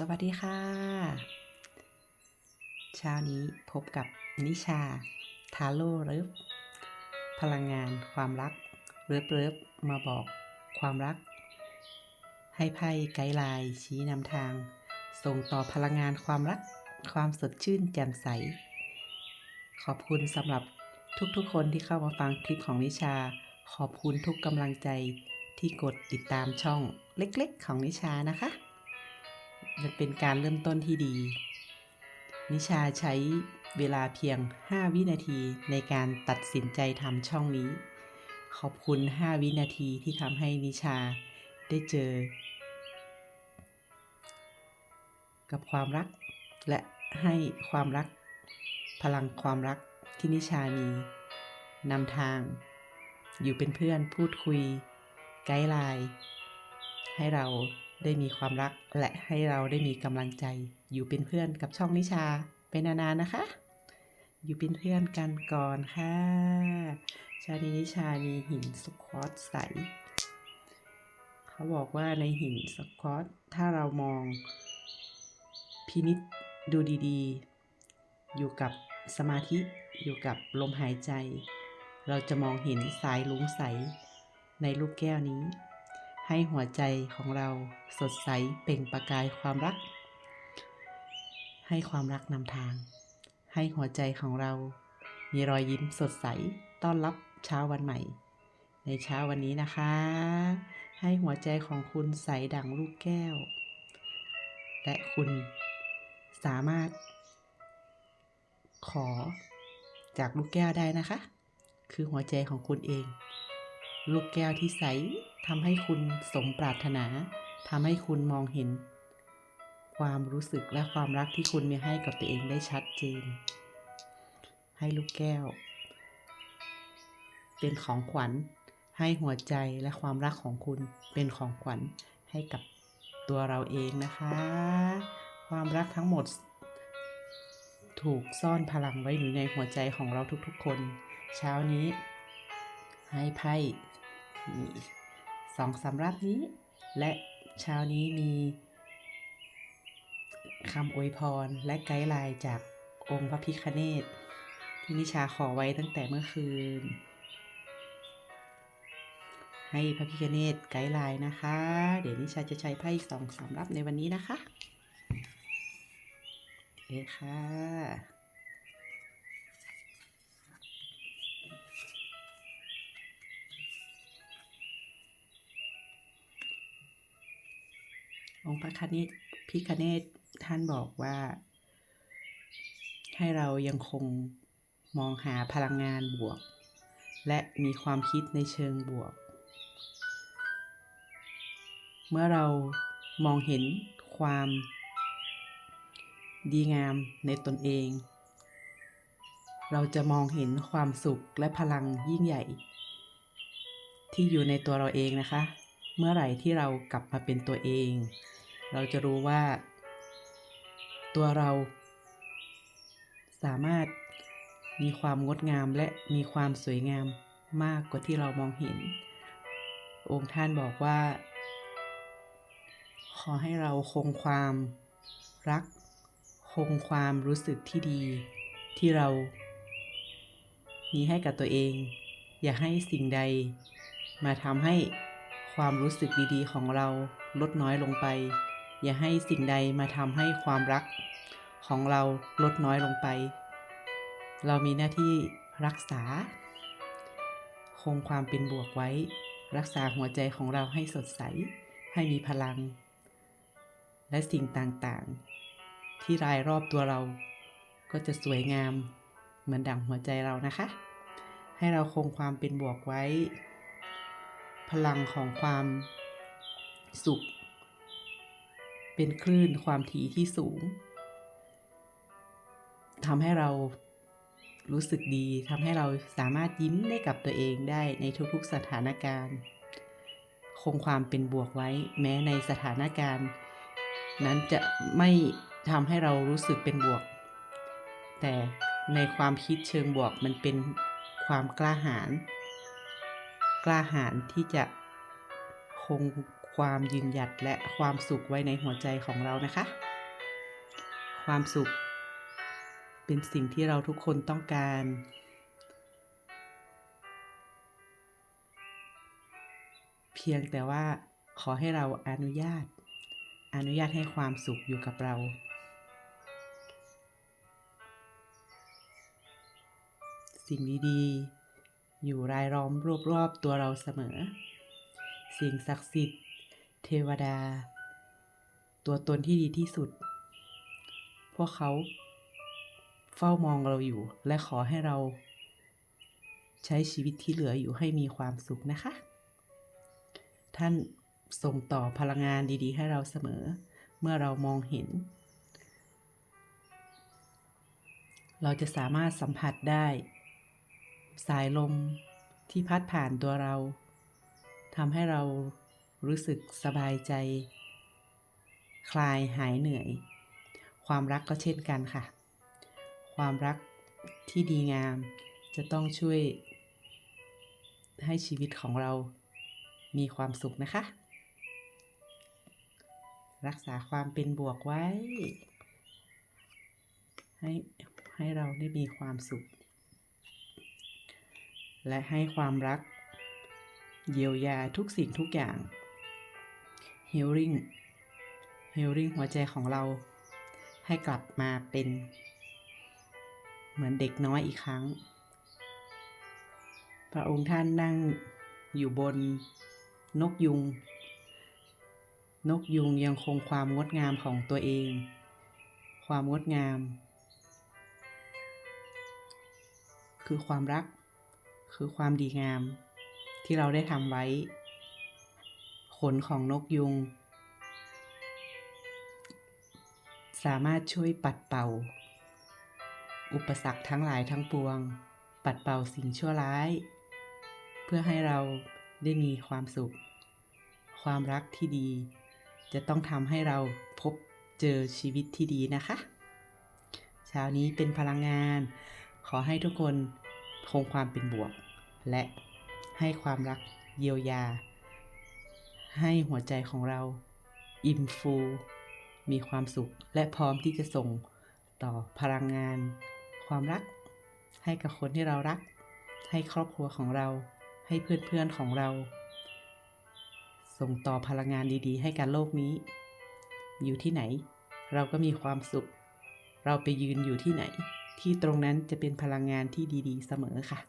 สวัสดีค่ะ เช้านี้พบกับนิชา ทาโร่เริฟพลังงานความรักเริฟเริฟมาบอกความรัก ให้ไพ่ไกด์ไลน์ชี้นำทาง ส่งต่อพลังงานความรัก ความสดชื่นแจ่มใส ขอบคุณสำหรับทุกๆ คนที่เข้ามาฟังคลิปของนิชา ขอบคุณทุกกำลังใจที่กดติดตามช่องเล็กๆ ของนิชานะคะ มันเป็นการเริ่มต้นที่ดี นิชาใช้เวลาเพียง 5 วินาทีในการตัดสินใจทำช่องนี้ ขอบคุณ 5 วินาทีที่ทำให้นิชาได้เจอ กับความรัก และให้ความรัก พลังความรักที่นิชามีนำทาง อยู่เป็นเพื่อนพูดคุย ไกด์ไลน์ ให้เรา ได้มีความรักและให้เราได้มีกำลังใจ อยู่เป็นเพื่อนกับช่องนิชาไปนานๆนะคะ อยู่เป็นเพื่อนกันก่อนค่ะ ชาดีนิชามีหินสควอตใส เขาบอกว่าในหินสควอตถ้าเรามอง พินิษดูดีๆ อยู่กับสมาธิอยู่กับลมหายใจ เราจะมองเห็นสายลุงใสในลูกแก้วนี้ ให้หัวใจของเราสดใสเปล่งประกายความรัก ให้ความรักนำทาง ให้หัวใจของเรา มีรอยยิ้มสดใสต้อนรับเช้าวันใหม่ ในเช้าวันนี้นะคะ ให้หัวใจของคุณใสดังลูกแก้ว และคุณสามารถ ขอจากลูกแก้วได้นะคะ คือหัวใจของคุณเอง ลูกแก้วที่ใส ทำให้คุณสมปรารถนาทำให้คุณมองเห็น ความรู้สึกและความรักที่คุณมีให้กับตัวเองได้ชัดเจน ให้ลูกแก้ว เป็นของขวัญ ให้หัวใจและความรักของคุณเป็นของขวัญให้กับตัวเราเองนะคะ ความรักทั้งหมด ถูกซ่อนพลังไว้อยู่ในหัวใจของเราทุกๆคน เช้านี้ ให้ไพ่ สองสำรับนี้ และเช้านี้มีคำอวยพรและไกด์ไลน์จากองค์พระพิคเนตที่นิชาขอไว้ตั้งแต่เมื่อคืน ให้พระพิคเนตไกด์ไลน์นะคะ เดี๋ยวนิชาจะใช้ไพ่สองสำรับในวันนี้นะคะ โอเคค่ะ พระคเนตพิคเนตท่านบอกว่า ให้เรายังคงมองหาพลังงานบวก และมีความคิดในเชิงบวก เมื่อเรามองเห็นความดีงามในตนเอง เราจะมองเห็นความสุขและพลังยิ่งใหญ่ ที่อยู่ในตัวเราเองนะคะ เมื่อไหร่ที่เรากลับมาเป็นตัวเอง เราจะรู้ว่า ตัวเราสามารถมีความงดงามและมีความสวยงามมากกว่าที่เรามองเห็น องค์ท่านบอกว่า ขอให้เราคงความรัก คงความรู้สึกที่ดีที่เรา มีให้กับตัวเอง อย่าให้สิ่งใด มาทำให้ความรู้สึกดีๆ ของเราลดน้อยลงไป อย่าให้สิ่งใดมาทำให้ความรักของเราลดน้อยลงไป เรามีหน้าที่รักษา คงความเป็นบวกไว้ รักษาหัวใจของเราให้สดใส ให้มีพลัง และสิ่งต่างๆ ที่รายรอบตัวเรา ก็จะสวยงามเหมือนดั่งหัวใจเรานะคะ ให้เราคงความเป็นบวกไว้ พลังของความสุข เป็นคลื่นความถี่ที่สูงทำให้เรารู้สึกดีทำให้เราสามารถยิ้มได้กับตัวเองได้ในทุกๆสถานการณ์ คงความเป็นบวกไว้ แม้ในสถานการณ์ นั้นจะไม่ทำให้เรารู้สึกเป็นบวก แต่ในความคิดเชิงบวกมันเป็นความกล้าหาญกล้าหาญที่จะคง ความยืนหยัดและความสุขไว้ในหัวใจของเรานะคะ ความสุข เป็นสิ่งที่เราทุกคนต้องการ เพียงแต่ว่าขอให้เราอนุญาต อนุญาตให้ความสุขอยู่กับเราสิ่งดีๆ อยู่รายล้อมรอบๆตัวเราเสมอ สิ่งศักดิ์สิทธิ์ เทวดา ตัวตนที่ดีที่สุด พวกเขาเฝ้ามองเราอยู่ และขอให้เรา ใช้ชีวิตที่เหลืออยู่ให้มีความสุขนะคะ ท่านส่งต่อพลังงานดีๆ ให้เราเสมอ เมื่อเรามองเห็น เราจะสามารถสัมผัสได้ สายลมที่พัดผ่านตัวเราทำให้เรา รู้สึกสบายใจ คลายหายเหนื่อย ความรักก็เช่นกันค่ะ ความรักที่ดีงาม จะต้องช่วย ให้ชีวิตของเรามีความสุขนะคะ รักษาความเป็นบวกไว้ ให้ให้เราได้มีความสุข และให้ความรักเยียวยาทุกสิ่งทุกอย่าง healing healing หัวใจของเรา ให้กลับมาเป็น เหมือนเด็กน้อยอีกครั้ง พระองค์ท่านนั่งอยู่บนนกยุง นกยุงยังคงความงดงามของตัวเอง ความงดงาม คือความรัก คือความดีงามที่เราได้ทำไว้ ขนของนกยุง สามารถช่วยปัดเป่า อุปสรรคทั้งหลายทั้งปวง ปัดเป่าสิ่งชั่วร้าย เพื่อให้เราได้มีความสุข ความรักที่ดี จะต้องทำให้เราพบเจอชีวิตที่ดีนะคะเช้านี้เป็นพลังงาน ขอให้ทุกคนคงความเป็นบวก และให้ความรักเยียวยา ให้หัวใจของเรา อิ่มฟู มีความสุข และพร้อมที่จะส่งต่อพลังงาน ความรัก ให้กับคนที่เรารัก ให้ครอบครัวของเรา ให้เพื่อนๆของเรา ส่งต่อพลังงานดีๆ ให้กับโลกนี้ อยู่ที่ไหน เราก็มีความสุข เราไปยืนอยู่ที่ไหน ที่ตรงนั้นจะเป็นพลังงานที่ดีๆ เสมอค่ะ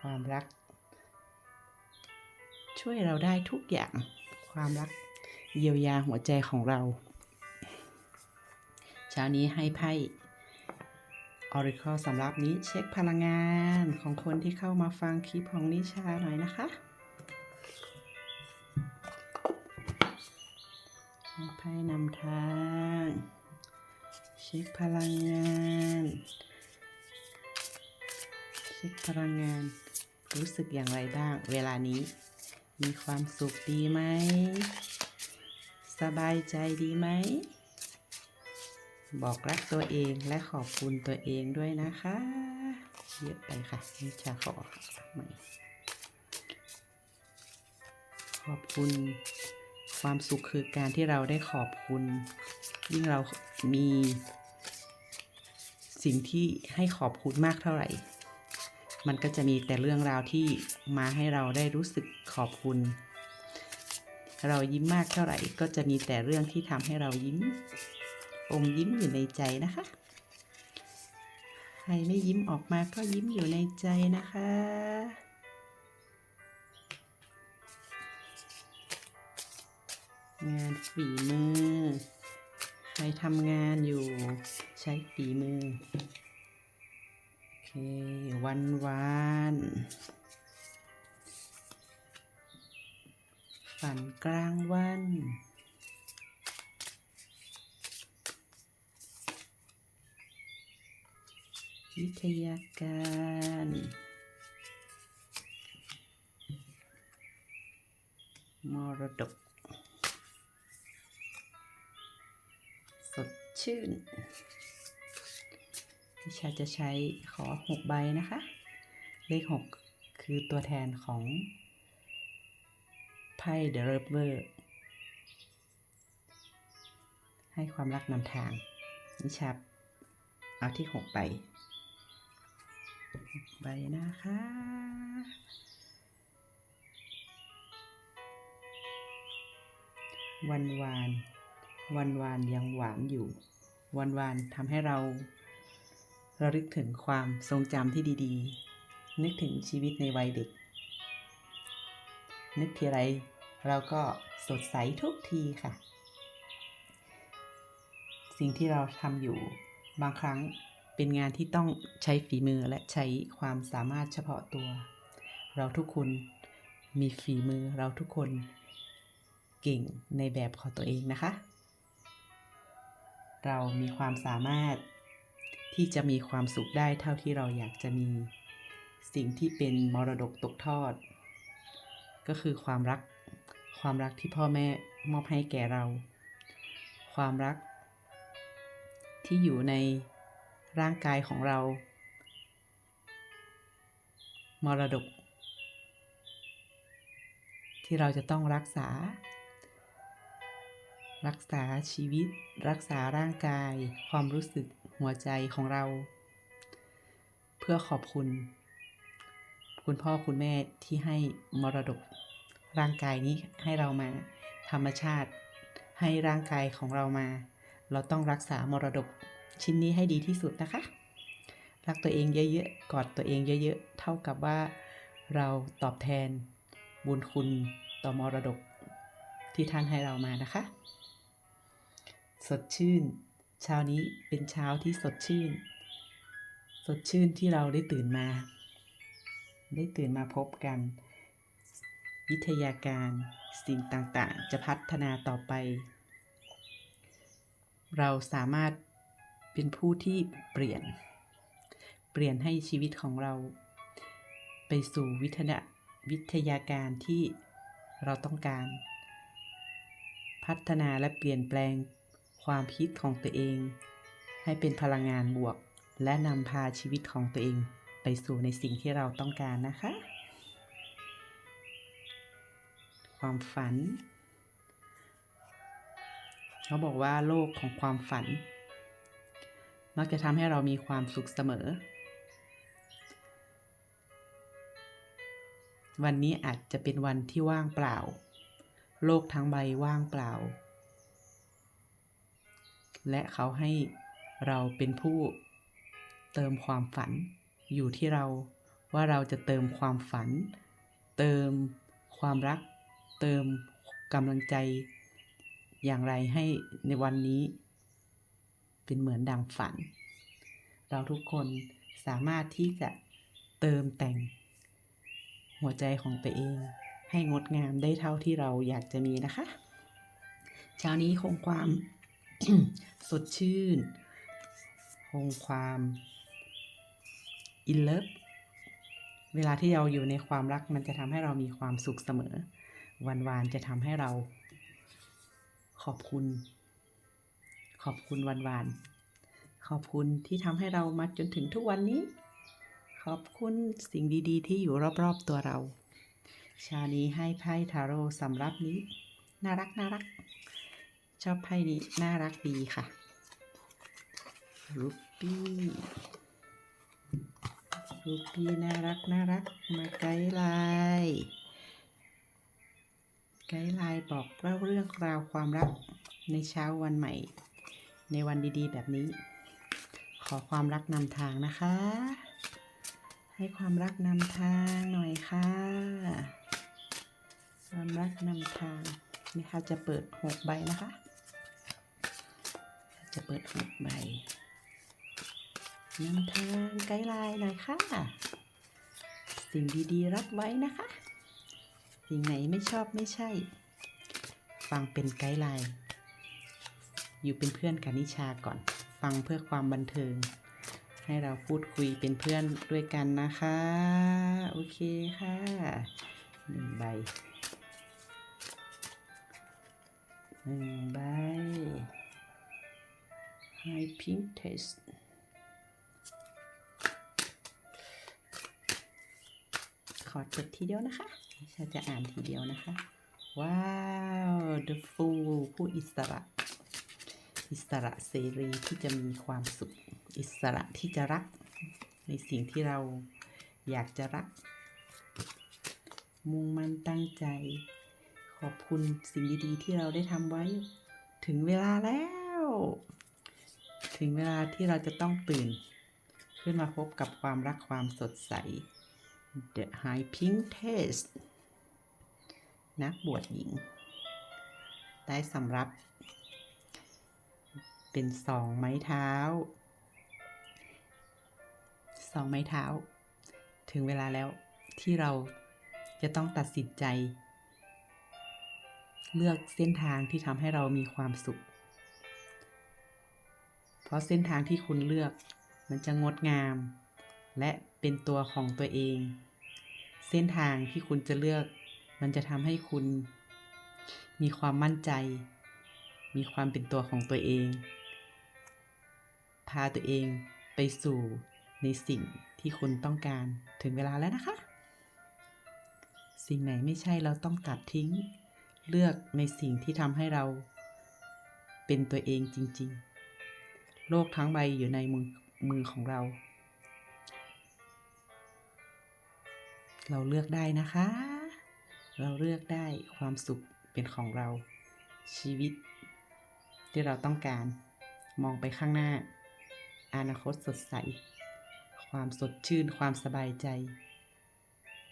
ความรัก ช่วยเราได้ทุกอย่างความรักเยียวยาหัวใจของเรา เช้านี้ให้ไพ่ Oracle สำหรับนี้เช็คพลังงานของคนที่เข้ามาฟังคลิปของนิชาหน่อยนะคะไพ่นำทาง เช็คพลังงาน เช็คพลังงาน รู้สึกอย่างไรบ้างเวลานี้ มีความสุขดีไหม สบายใจดีไหม บอกรักตัวเองและขอบคุณตัวเองด้วยนะคะ เยอะไปค่ะนิชาขอใหม่ขอบคุณความสุขคือการที่เราได้ขอบคุณ ยิ่งเรามีสิ่งที่ให้ขอบคุณมากเท่าไหร่ มันก็จะมีแต่เรื่องราวที่มาให้เราได้รู้สึกขอบคุณ เรายิ้มมากเท่าไหร่ ก็จะมีแต่เรื่องที่ทำให้เรายิ้ม อมยิ้มอยู่ในใจนะคะ ใครไม่ยิ้มออกมาก็ยิ้มอยู่ในใจนะคะ งานฝีมือ ใครทำงานอยู่ใช้ฝีมือ วันวานฝันกลางวัน วิทยาการมรดก สดชื่น วิชาจะใช้ขอหกใบนะคะ เลขหกคือตัวแทนของไพ่เดอะเรเวอร์ให้ความรักนำทาง นิชาเอาที่หกใบหกใบนะคะ วันวาน วันวานยังหวานอยู่ วันวานทำให้เรา ระลึกถึงความทรงจำที่ดีๆ นึกถึงชีวิตในวัยเด็ก นึกทีไรเราก็สดใสทุกทีค่ะ สิ่งที่เราทำอยู่บางครั้งเป็นงานที่ต้องใช้ฝีมือและใช้ความสามารถเฉพาะตัว เราทุกคนมีฝีมือเราทุกคนเก่งในแบบของตัวเองนะคะ เรามีความสามารถ ที่จะมีความสุขได้เท่าที่เราอยากจะมี สิ่งที่เป็นมรดกตกทอด ก็คือความรัก ความรักที่พ่อแม่มอบให้แก่เรา ความรัก ที่อยู่ในร่างกายของเรา มรดก ที่เราจะต้องรักษา รักษาชีวิต รักษาร่างกาย ความรู้สึก หัวใจของเรา เพื่อขอบคุณ คุณพ่อคุณแม่ที่ให้มรดก ร่างกายนี้ให้เรามา ธรรมชาติ ให้ร่างกายของเรามา เราต้องรักษามรดกชิ้นนี้ให้ดีที่สุดนะคะ รักตัวเองเยอะๆ กอดตัวเองเยอะๆ เท่ากับว่าเราตอบแทน บุญคุณต่อมรดกที่ท่านให้เรามานะคะ สดชื่น เช้านี้เป็นเช้าที่สดชื่น สดชื่นที่เราได้ตื่นมา ได้ตื่นมาพบกัน วิทยาการสิ่งต่างๆ จะพัฒนาต่อไป เราสามารถเป็นผู้ที่เปลี่ยน เปลี่ยนให้ชีวิตของเรา ไปสู่วิทยาวิทยาการที่เราต้องการ พัฒนาและเปลี่ยนแปลง ความคิดของตัวเอง ให้เป็นพลังงานบวก และนำพาชีวิตของตัวเอง ไปสู่ในสิ่งที่เราต้องการนะคะ ความฝัน เขาบอกว่าโลกของความฝันมักจะทำให้เรามีความสุขเสมอ วันนี้อาจจะเป็นวันที่ว่างเปล่า โลกทั้งใบว่างเปล่า และเขาให้เราเป็นผู้เติมความฝันอยู่ที่เราว่าเราจะเติมความฝัน เติมความรัก เติมกำลังใจ อย่างไรให้ในวันนี้ เป็นเหมือนดังฝัน เราทุกคนสามารถที่จะเติมแต่ง หัวใจของตัวเอง ให้งดงามได้เท่าที่เราอยากจะมีนะคะ เช้านี้คงความ สดชื่นคงความอินเลิฟเวลาที่เราอยู่ในความรักมันจะทำให้เรามีความสุขเสมอ วันวานจะทำให้เรา ขอบคุณ ขอบคุณวันวาน ขอบคุณที่ทำให้เรามาจนถึงทุกวันนี้ ขอบคุณสิ่งดี ๆ ที่อยู่รอบ ๆ ตัวเรา ชานี้ให้ไพ่ทาโร่สำรับนี้ น่ารักน่ารัก ชอบไพ่นี้ น่ารักดีค่ะรูปี้รูปี้น่ารักน่ารักมาไกด์ไลน์ไกด์ไลน์บอกเล่าเรื่องราวความรักในเช้าวันใหม่ ในวันดีๆ แบบนี้ ขอความรักนำทางนะคะ ให้ความรักนำทางหน่อยค่ะ ความรักนำทางนี่ค่ะจะเปิดหกใบนะคะ จะเปิดหกใบนำทางไกด์ไลน์หน่อยค่ะ สิ่งดีๆ รับไว้นะคะ สิ่งไหนไม่ชอบไม่ใช่ ฟังเป็นไกด์ไลน์ อยู่เป็นเพื่อนกับนิชาก่อน ฟังเพื่อความบันเทิง ให้เราพูดคุยเป็นเพื่อนด้วยกันนะคะ โอเคค่ะหนึ่งใบหนึ่งใบ High Pink Test ขอจดทีเดียวนะคะฉันจะอ่านทีเดียวนะคะ ว้าว The Fool ผู้อิสระ อิสระเสรีที่จะมีความสุข อิสระที่จะรัก ในสิ่งที่เราอยากจะรัก มุ่งมั่นตั้งใจ ขอบคุณสิ่งดีๆที่เราได้ทำไว้ ถึงเวลาแล้ว ถึงเวลาที่เราจะต้องตื่น ขึ้นมาพบกับความรักความสดใส The High Pink Taste นักบวชหญิง ได้สำรับ เป็นสองไม้เท้า สองไม้เท้า ถึงเวลาแล้วที่เราจะต้องตัดสินใจ เลือกเส้นทางที่ทำให้เรามีความสุข เพราะเส้นทางที่คุณเลือกมันจะงดงาม และเป็นตัวของตัวเอง เส้นทางที่คุณจะเลือก มันจะทำให้คุณ มีความมั่นใจ มีความเป็นตัวของตัวเอง พาตัวเองไปสู่ในสิ่งที่คุณต้องการถึงเวลาแล้วนะคะ สิ่งไหนไม่ใช่เราต้องตัดทิ้ง เลือกในสิ่งที่ทำให้เราเป็นตัวเองจริง ๆ โลกทั้งใบอยู่ในมือมือของเรา เราเลือกได้นะคะ เราเลือกได้ความสุขเป็นของเรา ชีวิต ที่เราต้องการ มองไปข้างหน้า อนาคตสดใส ความสดชื่นความสบายใจ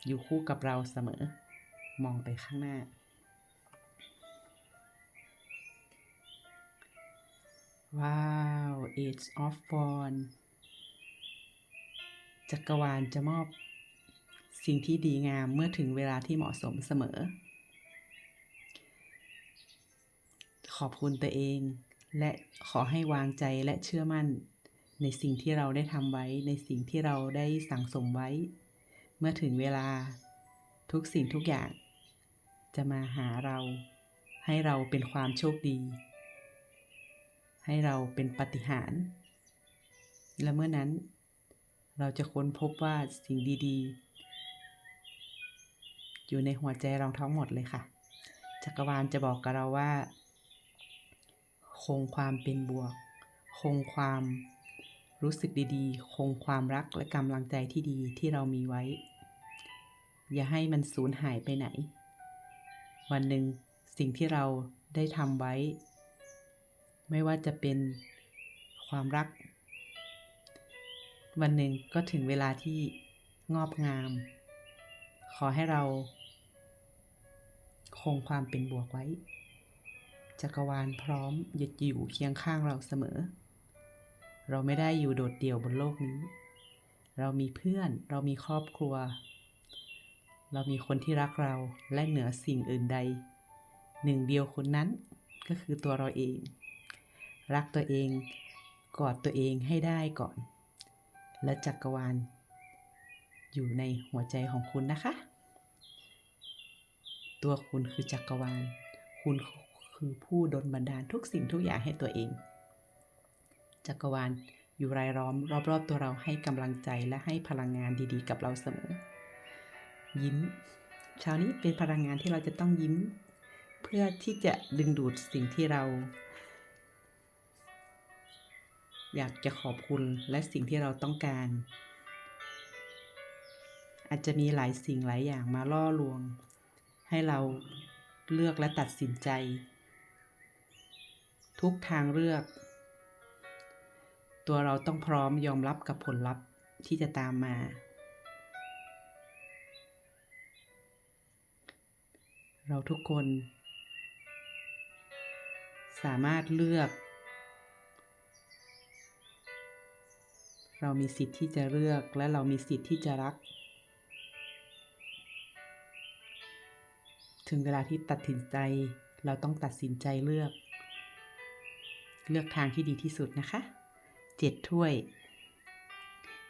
อยู่คู่กับเราเสมอ มองไปข้างหน้าว้าว Age of Fun จักรวาลจะมอบสิ่งที่ดีงามเมื่อถึงเวลาที่เหมาะสมเสมอ ขอบคุณตัวเอง และขอให้วางใจและเชื่อมั่น ในสิ่งที่เราได้ทำไว้ ในสิ่งที่เราได้สั่งสมไว้ เมื่อถึงเวลาทุกสิ่งทุกอย่าง จะมาหาเราให้เราเป็นความโชคดี ให้เราเป็นปฏิหาร และเมื่อนั้น เราจะค้นพบว่าสิ่งดีๆ อยู่ในหัวใจเราทั้งหมดเลยค่ะ จักรวาลจะบอกกับเราว่า คงความเป็นบวก คงความรู้สึกดีๆ คงความรักและกำลังใจที่ดีที่เรามีไว้ อย่าให้มันสูญหายไปไหน วันหนึ่งสิ่งที่เราได้ทำไว้ ไม่ว่าจะเป็นความรัก วันหนึ่งก็ถึงเวลาที่งอบงาม ขอให้เรา คงความเป็นบวกไว้ จักรวาลพร้อมหยุดอยู่เคียงข้างเราเสมอ เราไม่ได้อยู่โดดเดี่ยวบนโลกนี้ เรามีเพื่อน เรามีครอบครัว เรามีคนที่รักเราและเหนือสิ่งอื่นใด หนึ่งเดียวคนนั้นก็คือตัวเราเอง รักตัวเอง กอดตัวเองให้ได้ก่อน และจักรวาล อยู่ในหัวใจของคุณนะคะ ตัวคุณคือจักรวาล คุณคือผู้ดลบันดาลทุกสิ่งทุกอย่างให้ตัวเอง จักรวาลอยู่รายล้อม รอบๆ ตัวเราให้กำลังใจและให้พลังงานดีๆ กับเราเสมอ ยิ้ม เช้านี้เป็นพลังงานที่เราจะต้องยิ้ม เพื่อที่จะดึงดูดสิ่งที่เรา อยากจะขอบคุณและสิ่งที่เราต้องการ อาจจะมีหลายสิ่งหลายอย่างมาล่อลวง ให้เราเลือกและตัดสินใจ ทุกทางเลือก ตัวเราต้องพร้อมยอมรับกับผลลัพธ์ที่จะตามมา เราทุกคน สามารถเลือก เรามีสิทธิ์ที่จะเลือกและเรามีสิทธิ์ที่จะรัก ถึงเวลาที่ตัดสินใจ เราต้องตัดสินใจเลือก เลือกทางที่ดีที่สุดนะคะเจ็ดถ้วย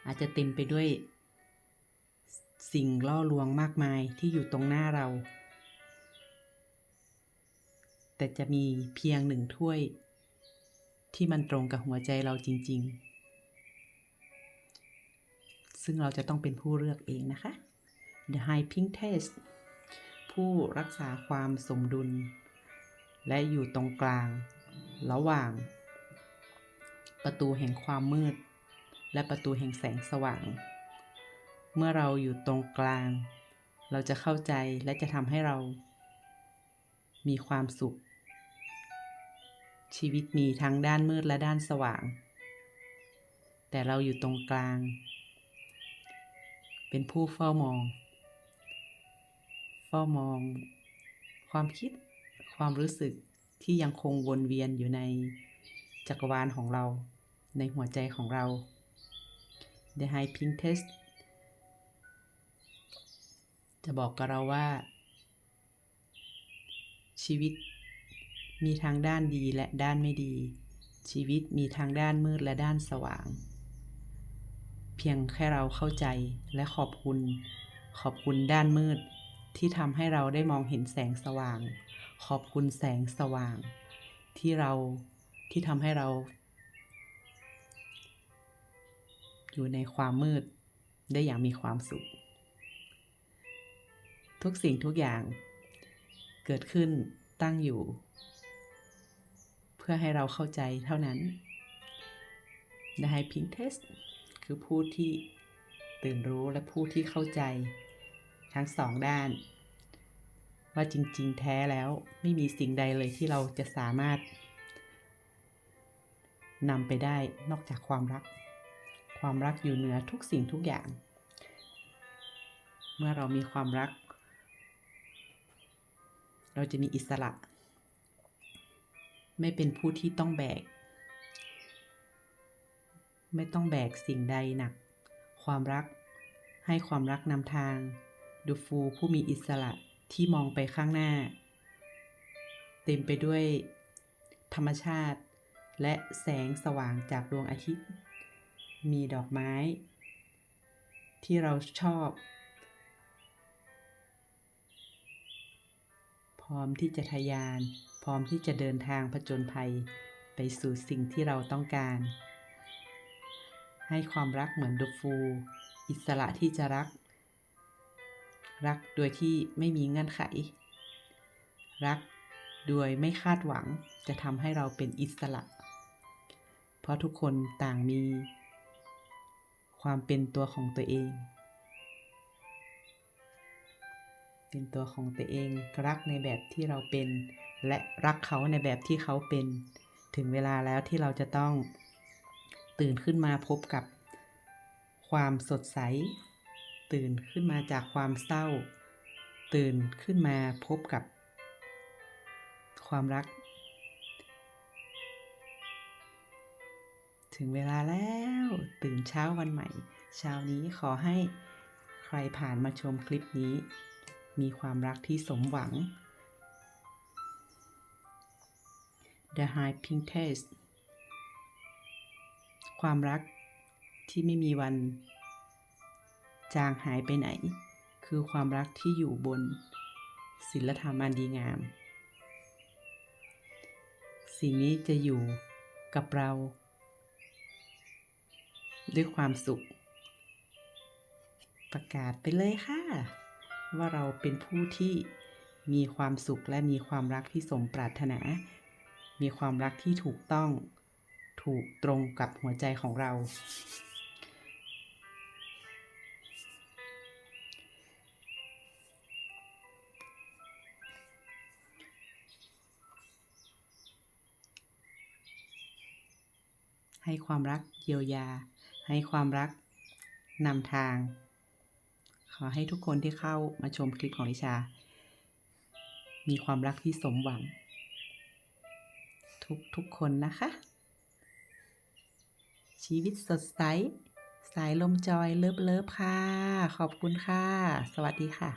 อาจจะเต็มไปด้วย สิ่งล่อลวงมากมายที่อยู่ตรงหน้าเรา แต่จะมีเพียงหนึ่งถ้วย ที่มันตรงกับหัวใจเราจริง ๆ ซึ่งเราจะต้องเป็นผู้เลือกเองนะคะ The High Pink Taste ผู้รักษาความสมดุล และอยู่ตรงกลาง ระหว่าง ประตูแห่งความมืด และประตูแห่งแสงสว่าง เมื่อเราอยู่ตรงกลาง เราจะเข้าใจและจะทำให้เรา มีความสุข ชีวิตมีทั้งด้านมืดและด้านสว่าง แต่เราอยู่ตรงกลาง เป็นผู้เฝ้ามอง เฝ้ามอง ความคิดความรู้สึกที่ยังคงวนเวียนอยู่ในจักรวาลของเรา ในหัวใจของเรา The High Pink Test จะบอกกับเราว่า ชีวิตมีทั้งด้านดีและด้านไม่ดี ชีวิตมีทั้งด้านมืดและด้านสว่าง เพียงแค่เราเข้าใจและขอบคุณ ขอบคุณด้านมืด ที่ทำให้เราได้มองเห็นแสงสว่าง ขอบคุณแสงสว่าง ที่เราที่ทำให้เรา อยู่ในความมืดได้อย่างมีความสุข ทุกสิ่งทุกอย่างเกิดขึ้นตั้งอยู่ เพื่อให้เราเข้าใจเท่านั้น The High Pink Test คือผู้ที่ตื่นรู้และผู้ที่เข้าใจ ทั้งสองด้าน ว่าจริง ๆ แท้แล้วไม่มีสิ่งใดเลยที่เราจะสามารถนำไปได้นอกจากความรัก ความรักอยู่เหนือทุกสิ่งทุกอย่าง เมื่อเรามีความรัก เราจะมีอิสระ ไม่เป็นผู้ที่ต้องแบก ไม่ต้องแบกสิ่งใดหนัก ความรัก ให้ความรักนำทาง ดูฟูผู้มีอิสระที่มองไปข้างหน้า เต็มไปด้วย ธรรมชาติ และแสงสว่างจากดวงอาทิตย์ มีดอกไม้ ที่เราชอบ พร้อมที่จะทะยาน พร้อมที่จะเดินทางผจญภัย ไปสู่สิ่งที่เราต้องการ ให้ความรักเหมือนดูฟู อิสระที่จะรัก รักโดยที่ไม่มีเงื่อนไข รักโดยไม่คาดหวังจะทำให้เราเป็นอิสระ เพราะทุกคนต่างมี ความเป็นตัวของตัวเอง เป็นตัวของตัวเองรักในแบบที่เราเป็น และรักเขาในแบบที่เขาเป็น ถึงเวลาแล้วที่เราจะต้อง ตื่นขึ้นมาพบกับความสดใส ตื่นขึ้นมาจากความเศร้า ตื่นขึ้นมาพบกับ ความรัก ถึงเวลาแล้วตื่นเช้าวันใหม่ เช้านี้ขอให้ใครผ่านมาชมคลิปนี้ มีความรักที่สมหวัง The High Pink Test ความรักที่ไม่มีวัน จางหายไปไหน คือความรักที่อยู่บนศีลธรรมอันดีงาม สิ่งนี้จะอยู่กับเรา ด้วยความสุข ประกาศไปเลยค่ะ ว่าเราเป็นผู้ที่มีความสุขและมีความรักที่สมปรารถนา มีความรักที่ถูกต้อง ถูกตรงกับหัวใจของเรา ให้ความรักเยียวยา ให้ความรักนำทาง ขอให้ทุกคนที่เข้ามาชมคลิปของลิชา มีความรักที่สมหวังทุกทุกคนนะคะ ชีวิตสดใส สายลมจอยเลิฟเลิฟค่ะ ขอบคุณค่ะ สวัสดีค่ะ